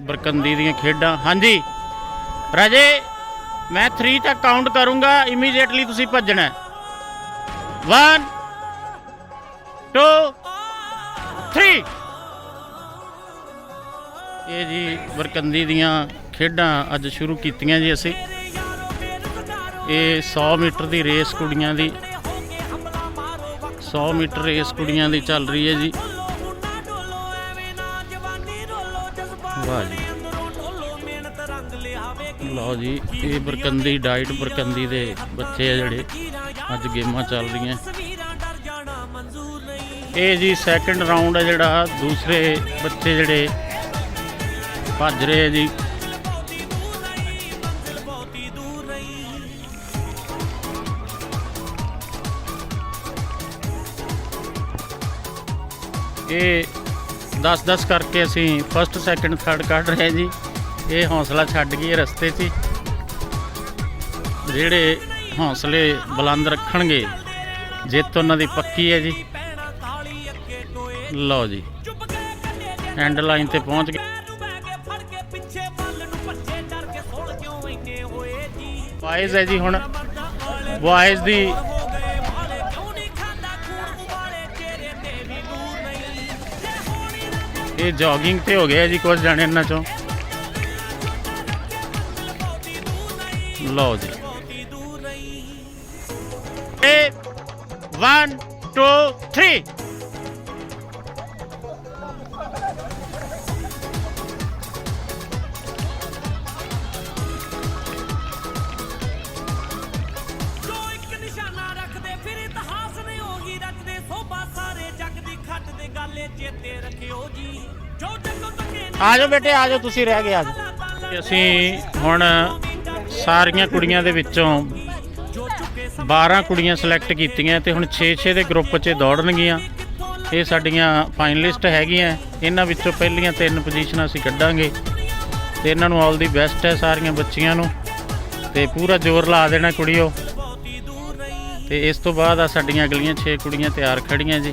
ਬਰਕੰਦੀ ਦੀਆਂ ਖੇਡਾਂ। ਹਾਂਜੀ। ਰਾਜੇ, ਮੈਂ 3 ਤੱਕ ਕਾਊਂਟ ਕਰੂੰਗਾ। ਇਮੀਡੀਏਟਲੀ ਤੁਸੀਂ ਭੱਜਣਾ 1 2 3 ਇਹ ਜੀ ਬਰਕੰਦੀ ਦੀਆਂ ਖੇਡਾਂ ਅੱਜ ਸ਼ੁਰੂ ਕੀਤੀਆਂ ਜੀ ਅਸੀਂ। ਇਹ 100 ਮੀਟਰ ਦੀ ਰੇਸ ਕੁੜੀਆਂ ਦੀ। 100 ਮੀਟਰ ਰੇਸ ਕੁੜੀਆਂ ਦੀ ਚੱਲ ਰਹੀ ਹੈ ਜੀ। ਵਾਹ ਜੀ ਲਓ ਜੀ, ਇਹ ਬਰਕੰਦੀ ਡਾਈਟ ਬਰਕੰਦੀ ਦੇ ਬੱਚੇ ਆ ਜਿਹੜੇ। ਅੱਜ ਗੇਮਾਂ ਚੱਲ ਰਹੀਆਂ। ਇਹ ਜੀ ਸੈਕੰਡ ਰਾਉਂਡ ਹੈ ਜਿਹੜਾ, ਦੂਸਰੇ ਬੱਚੇ ਜਿਹੜੇ ਭੱਜ ਰਹੇ ਆ ਜੀ। ਇਹ 10-10 ਕਰਕੇ ਅਸੀਂ ਫਸਟ ਸੈਕੰਡ ਥਰਡ ਕੱਢ ਰਹੇ ਹਾਂ ਜੀ। ਇਹ ਹੌਸਲਾ ਛੱਡ ਗਈ ਰਸਤੇ 'ਚ ਜਿਹੜੇ ਹੌਸਲੇ ਬੁਲੰਦ ਰੱਖਣਗੇ, ਜਿੱਤ ਉਹਨਾਂ ਦੀ ਪੱਕੀ ਹੈ ਜੀ। ਲਓ ਜੀ ਐਂਡ ਲਾਈਨ ਤੇ ਪਹੁੰਚ ਗਏ। ਬਾਇਜ਼ ਹੈ ਜੀ ਹੁਣ। ਬਾਇਜ਼ ਦੀ ਇਹ ਜੋਗਿੰਗ ਤੇ ਹੋ ਗਿਆ ਜੀ ਕੁਝ ਜਾਣੇ ਇਹਨਾਂ ਚੋਂ। ਲਓ ਜੀ। ਇਹ 1 2 3 ਗਾਲੇ ਰੱਖਿਓ ਜੀ ਜੋ ਜੱਗੋਂ ਤੱਕੇ ਆ ਜਾਓ ਬੇਟੇ, ਆ ਜਾਓ, ਤੁਸੀਂ ਰਹਿ ਗਏ, ਆ ਜਾਓ। ਤੇ ਅਸੀਂ ਹੁਣ ਸਾਰੀਆਂ ਕੁੜੀਆਂ ਦੇ ਵਿੱਚੋਂ 12 ਕੁੜੀਆਂ ਸਿਲੈਕਟ ਕੀਤੀਆਂ ਤੇ ਹੁਣ 6-6 ਦੇ ਗਰੁੱਪ 'ਚ ਦੌੜਨਗੀਆਂ। ਇਹ ਸਾਡੀਆਂ ਫਾਈਨਲਿਸਟ ਹੈਗੀਆਂ। ਇਹਨਾਂ ਵਿੱਚੋਂ ਪਹਿਲੀਆਂ ਤਿੰਨ ਪੋਜੀਸ਼ਨਾਂ ਅਸੀਂ ਕੱਢਾਂਗੇ। ਤੇ ਇਹਨਾਂ ਨੂੰ ਆਲ ਦੀ ਬੈਸਟ ਹੈ ਸਾਰੀਆਂ ਬੱਚੀਆਂ ਨੂੰ। ਤੇ ਪੂਰਾ ਜ਼ੋਰ ਲਾ ਦੇਣਾ ਕੁੜੀਓ। ਤੇ ਇਸ ਤੋਂ ਬਾਅਦ ਆ ਸਾਡੀਆਂ ਅਗਲੀਆਂ 6 ਕੁੜੀਆਂ ਤਿਆਰ ਖੜੀਆਂ ਜੀ।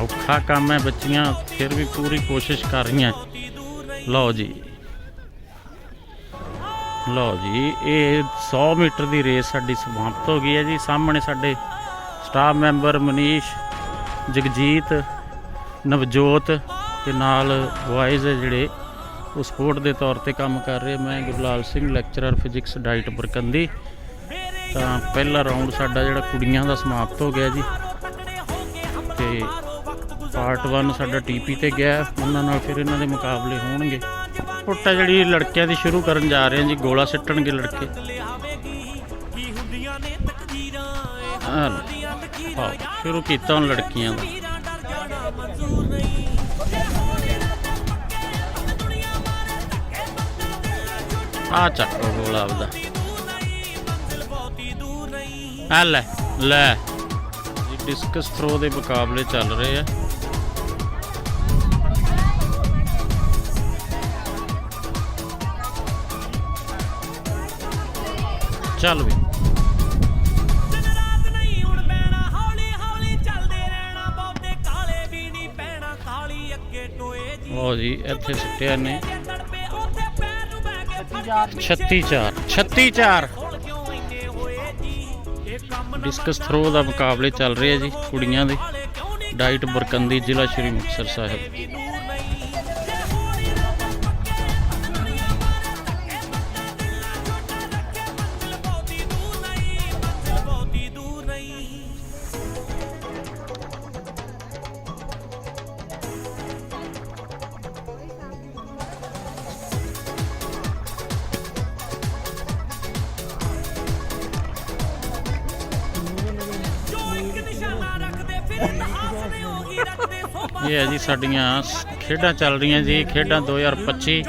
ਔਖਾ ਕੰਮ ਹੈ ਬੱਚੀਆਂ, ਫਿਰ ਵੀ ਪੂਰੀ ਕੋਸ਼ਿਸ਼ ਕਰ ਰਹੀਆਂ। ਲਓ ਜੀ। ਲਓ ਜੀ, ਇਹ 100 ਮੀਟਰ ਦੀ ਰੇਸ ਸਾਡੀ ਸਮਾਪਤ ਹੋ ਗਈ ਹੈ ਜੀ। ਸਾਹਮਣੇ ਸਾਡੇ ਸਟਾਫ ਮੈਂਬਰ ਮਨੀਸ਼, ਜਗਜੀਤ, ਨਵਜੋਤ ਤੇ ਨਾਲ ਬॉयਜ਼ ਜਿਹੜੇ ਉਹ ਸਪੋਰਟ ਦੇ ਤੌਰ ਤੇ ਕੰਮ ਕਰ ਰਹੇ। ਮੈਂ Gurlal Singh lecturer physics DIET Barkandi. ਤਾਂ ਪਹਿਲਾ ਰਾਉਂਡ ਸਾਡਾ ਜਿਹੜਾ ਕੁੜੀਆਂ ਦਾ ਸਮਾਪਤ ਹੋ ਗਿਆ ਜੀ। ਤੇ ਪਾਰਟ 1 ਸਾਡਾ ਟੀਪੀ ਤੇ ਗਿਆ। ਉਹਨਾਂ ਨਾਲ ਫਿਰ ਇਹਨਾਂ ਦੇ ਮੁਕਾਬਲੇ ਹੋਣਗੇ। ਪੁੱਟਾ ਜਿਹੜੀ ਲੜਕਿਆਂ ਦੀ ਸ਼ੁਰੂ ਕਰਨ ਜਾ ਰਹੇ ਹਾਂ ਜੀ, ਗੋਲਾ ਸਿੱਟਣਗੇ ਲੜਕੇ। ਆਹ ਸ਼ੁਰੂ ਕੀਤਾ ਹੁਣ ਲੜਕੀਆਂ ਦਾ। ਵੀਰਾਂ ਡਰ ਆ ਚੱਕੋ ਗੋਲਾ ਆਪਦਾ। ਆ ਲੈ ਲੈ। ਜੀ ਡਿਸਕਸ ਥਰੋ ਦੇ ਮੁਕਾਬਲੇ ਚੱਲ ਰਹੇ ਆ। ਚੱਲ ਵੀ। ਦਿਨ ਰਾਤ ਨਹੀਂ ਹੁਣ ਬਹਿਣਾ ਹੌਲੀ ਹੌਲੀ ਚੱਲਦੇ ਰਹਿਣਾ। ਬਹੁਤੇ ਕਾਲੇ ਵੀ ਨਹੀਂ ਪੈਣਾ ਕਾਲੀ ਅੱਗੇ ਟੋਏ ਜੀ। ਉਹ ਜੀ ਇੱਥੇ ਸਿੱਟਿਆ ਨੇ ਜੇ ਤੜਪੇ ਉੱਥੇ ਪੈਰ ਨੂੰ ਬਹਿ ਕੇ ਫੜ ਕੇ 36 4 36 4 ਡਿਸਕਸ ਥਰੋ ਦਾ ਮੁਕਾਬਲੇ ਚੱਲ ਰਿਹਾ ਜੀ ਕੁੜੀਆਂ ਦੇ। ਵਾਲੇ ਡਾਈਟ ਬਰਕੰਦੀ ਜ਼ਿਲ੍ਹਾ ਸ਼੍ਰੀ ਮੁਕਤਸਰ ਸਾਹਿਬ। ਇਹ ਹੈ ਜੀ ਸਾਡੀਆਂ ਖੇਡਾਂ ਚੱਲ ਰਹੀਆਂ ਜੀ, ਖੇਡਾਂ 2025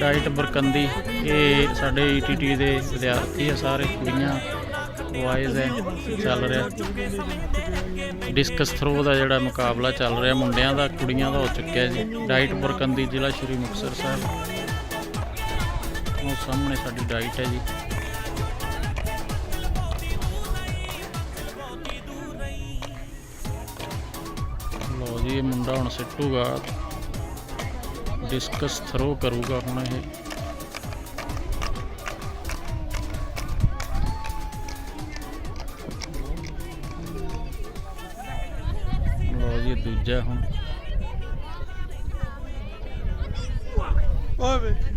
ਡਾਈਟ ਬਰਕੰਦੀ। ਇਹ ਸਾਡੇ ਈਟੀਟੀ ਦੇ ਵਿਦਿਆਰਥੀ ਆ ਸਾਰੇ, ਕੁੜੀਆਂ ਬॉयਜ਼ ਹੈ, ਚੱਲ ਰਿਹਾ। ਡਿਸਕਸ ਥਰੋ ਦਾ ਜਿਹੜਾ ਮੁਕਾਬਲਾ ਚੱਲ ਰਿਹਾ ਮੁੰਡਿਆਂ ਦਾ, ਕੁੜੀਆਂ ਦਾ ਹੋ ਚੁੱਕਿਆ ਜੀ। ਡਾਈਟ ਬਰਕੰਦੀ ਜ਼ਿਲ੍ਹਾ ਸ਼੍ਰੀ ਮੁਕਤਸਰ ਸਾਹਿਬ। ਉਹ ਸਾਹਮਣੇ ਸਾਡੀ ਡਾਈਟ ਹੈ ਜੀ। ਇਹ ਮੁੰਡਾ ਹੁਣ ਸਿੱਟੂਗਾ। ਡਿਸਕਸ ਥਰੋ ਕਰੂਗਾ ਹੁਣ ਇਹ। ਲੋ ਜੀ ਦੂਜਾ ਹੁਣ। ਓਏ